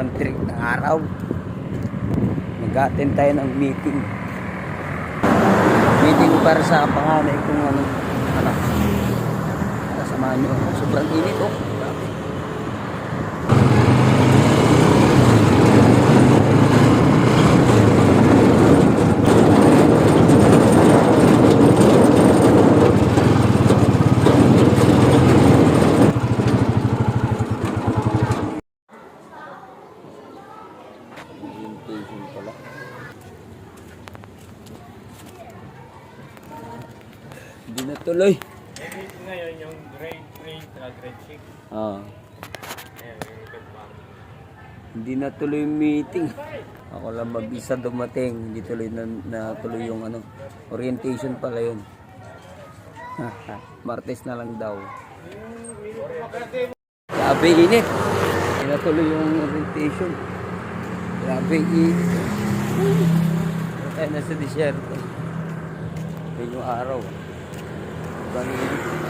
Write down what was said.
sobrang trick ng araw. Mag-attend tayo ng meeting. Meeting para sa panganay kong ano, anak. Kasamahan nyo. Sobrang init oh. Orientation pala. Hindi na tuloy. Ngayon yung grade 3 at grade 6. Ah, grade hindi na tuloy meeting. Ako lang mag-isa dumating. Hindi tuloy na, na tuloy yung ano. Orientation pala yun. Martes na lang daw. Grabe init. Hindi na tuloy yung orientation. Grabe init. Tayo na sa disyerto. Ito araw. Sobrang init.